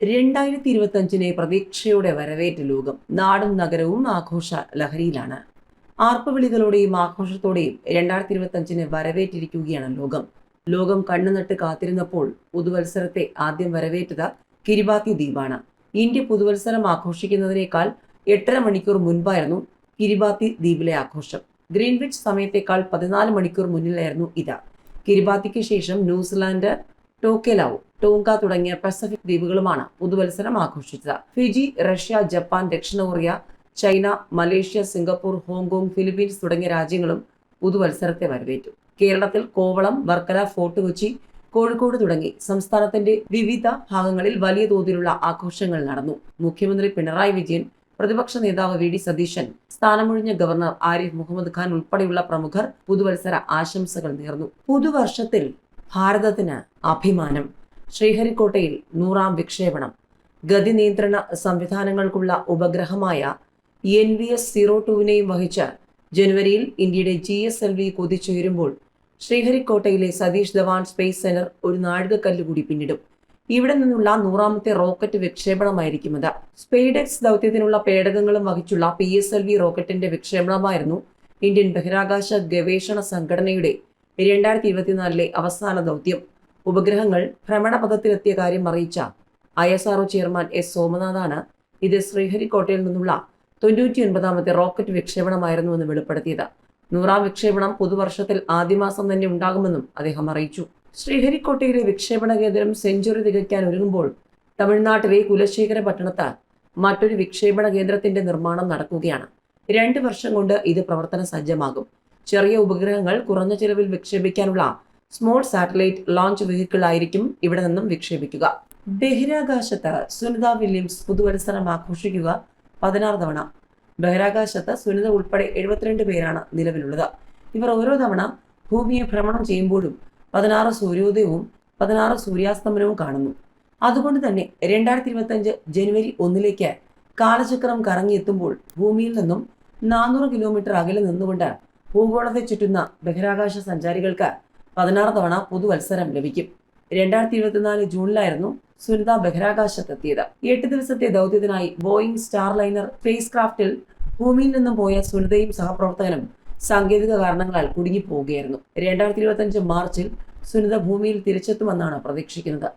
രണ്ടായിരത്തി ഇരുപത്തഞ്ചിനെ പ്രതീക്ഷയോടെ വരവേറ്റ ലോകം നാടും നഗരവും ആഘോഷ ലഹരിയിലാണ്. ആർപ്പുവിളികളോടെയും ആഘോഷത്തോടെയും രണ്ടായിരത്തി ഇരുപത്തഞ്ചിനെ വരവേറ്റിരിക്കുകയാണ് ലോകം. ലോകം കണ്ണുനട്ട് കാത്തിരുന്നപ്പോൾ പുതുവത്സരത്തെ ആദ്യം വരവേറ്റത് കിരിബാത്തി ദ്വീപാണ്. ഇന്ത്യ പുതുവത്സരം ആഘോഷിക്കുന്നതിനേക്കാൾ എട്ടര മണിക്കൂർ മുൻപായിരുന്നു കിരിബാത്തി ദ്വീപിലെ ആഘോഷം. ഗ്രീൻവിച്ച് സമയത്തേക്കാൾ പതിനാല് മണിക്കൂർ മുന്നിലായിരുന്നു ഇത്. കിരിബാത്തിക്ക് ശേഷം ന്യൂസിലാൻഡ് ടോക്കെലാവു ടോങ്ക തുടങ്ങിയ പസഫിക് ദ്വീപുകളുമാണ് പുതുവത്സരം ആഘോഷിച്ചത്. ഫിജി റഷ്യ ജപ്പാൻ ദക്ഷിണ Korea China Malaysia Singapore Hong Kong Philippines തുടങ്ങിയ രാജ്യങ്ങളും പുതുവത്സരത്തെ വരവേറ്റു. കേരളത്തിൽ കോവളം വർക്കല ഫോർട്ട് കൊച്ചി കോഴിക്കോട് തുടങ്ങി സംസ്ഥാനത്തിന്റെ വിവിധ ഭാഗങ്ങളിൽ വലിയ തോതിലുള്ള ആഘോഷങ്ങൾ നടന്നു. മുഖ്യമന്ത്രി പിണറായി വിജയൻ പ്രതിപക്ഷ നേതാവ് വി. ഡി. സതീശൻ സ്ഥാനമൊഴിഞ്ഞ ഗവർണർ ആരിഫ് മുഹമ്മദ് ഖാൻ ഉൾപ്പെടെയുള്ള പ്രമുഖർ പുതുവത്സര ആശംസകൾ നേർന്നു. പുതുവർഷത്തിൽ ഭാരതത്തിന് അഭിമാനം. ശ്രീഹരിക്കോട്ടയിൽ നൂറാം വിക്ഷേപണം. ഗതി നിയന്ത്രണ സംവിധാനങ്ങൾക്കുള്ള ഉപഗ്രഹമായ എൻ വി എസ് സീറോ ടുവിനെയും വഹിച്ച് ജനുവരിയിൽ ഇന്ത്യയുടെ ജി എസ് എൽ വി കുതിച്ചുയരുമ്പോൾ ശ്രീഹരിക്കോട്ടയിലെ സതീഷ് ധവാൻ സ്പേസ് സെന്റർ ഒരു നാഴികക്കല്ല് കൂടി പിന്നിടും. ഇവിടെ നിന്നുള്ള നൂറാമത്തെ റോക്കറ്റ് വിക്ഷേപണമായിരിക്കും അത്. സ്പെയ്ഡെക്സ് ദൗത്യത്തിനുള്ള പേടകങ്ങളും വഹിച്ചുള്ള പി എസ് എൽ വി റോക്കറ്റിന്റെ വിക്ഷേപണമായിരുന്നു ഇന്ത്യൻ ബഹിരാകാശ ഗവേഷണ സംഘടനയുടെ രണ്ടായിരത്തി ഇരുപത്തിനാലിലെ അവസാന ദൗത്യം. ഉപഗ്രഹങ്ങൾ ഭ്രമണപഥത്തിലെത്തിയ കാര്യം അറിയിച്ച I S R O chairman S സോമനാഥാണ് ഇത് ശ്രീഹരിക്കോട്ടയിൽ നിന്നുള്ള തൊണ്ണൂറ്റി ഒൻപതാമത്തെ റോക്കറ്റ് വിക്ഷേപണമായിരുന്നുവെന്ന് വെളിപ്പെടുത്തിയത്. നൂറാം വിക്ഷേപണം പുതുവർഷത്തിൽ ആദ്യ മാസം തന്നെ ഉണ്ടാകുമെന്നും അദ്ദേഹം അറിയിച്ചു. ശ്രീഹരിക്കോട്ടയിലെ വിക്ഷേപണ കേന്ദ്രം സെഞ്ചുറി തികയ്ക്കാൻ ഒരുങ്ങുമ്പോൾ തമിഴ്നാട്ടിലെ കുലശേഖര പട്ടണത്ത് മറ്റൊരു വിക്ഷേപണ കേന്ദ്രത്തിന്റെ നിർമ്മാണം നടക്കുകയാണ്. രണ്ട് വർഷം കൊണ്ട് ഇത് പ്രവർത്തന സജ്ജമാകും. ചെറിയ ഉപഗ്രഹങ്ങൾ കുറഞ്ഞ ചെലവിൽ വിക്ഷേപിക്കാനുള്ള സ്മോൾ സാറ്റലൈറ്റ് ലോഞ്ച് വെഹിക്കിൾ ആയിരിക്കും ഇവിടെ നിന്നും വിക്ഷേപിക്കുക. ബഹിരാകാശത്ത് സുനിത വില്യംസ് പുതുവത്സരം ആഘോഷിക്കുക പതിനാറ് തവണ. ബഹിരാകാശത്ത് സുനിത ഉൾപ്പെടെ എഴുപത്തിരണ്ട് പേരാണ് നിലവിലുള്ളത്. ഇവർ ഓരോ തവണ ഭൂമിയെ ഭ്രമണം ചെയ്യുമ്പോഴും പതിനാറ് സൂര്യോദയവും പതിനാറ് സൂര്യാസ്തമനവും കാണുന്നു. അതുകൊണ്ട് തന്നെ രണ്ടായിരത്തി ഇരുപത്തഞ്ച് ജനുവരി ഒന്നിലേക്ക് കാലചക്രം കറങ്ങിയെത്തുമ്പോൾ ഭൂമിയിൽ നിന്നും നാനൂറ് കിലോമീറ്റർ അകലെ നിന്നുകൊണ്ട് ഭൂഗോളത്തെ ചുറ്റുന്ന ബഹിരാകാശ സഞ്ചാരികൾക്ക് പതിനാറ് തവണ പുതുവത്സരം ലഭിക്കും. രണ്ടായിരത്തി ഇരുപത്തിനാല് ജൂണിലായിരുന്നു സുനിത ബഹിരാകാശത്തെത്തിയത്. എട്ട് ദിവസത്തെ ദൗത്യത്തിനായി ബോയിങ് സ്റ്റാർ ലൈനർ സ്പേസ് ക്രാഫ്റ്റിൽ ഭൂമിയിൽ നിന്നും പോയ സുനിതയും സഹപ്രവർത്തകനും സാങ്കേതിക കാരണങ്ങളാൽ കുടുങ്ങിപ്പോവുകയായിരുന്നു. രണ്ടായിരത്തി ഇരുപത്തി അഞ്ച് മാർച്ചിൽ സുനിത ഭൂമിയിൽ തിരിച്ചെത്തുമെന്നാണ് പ്രതീക്ഷിക്കുന്നത്.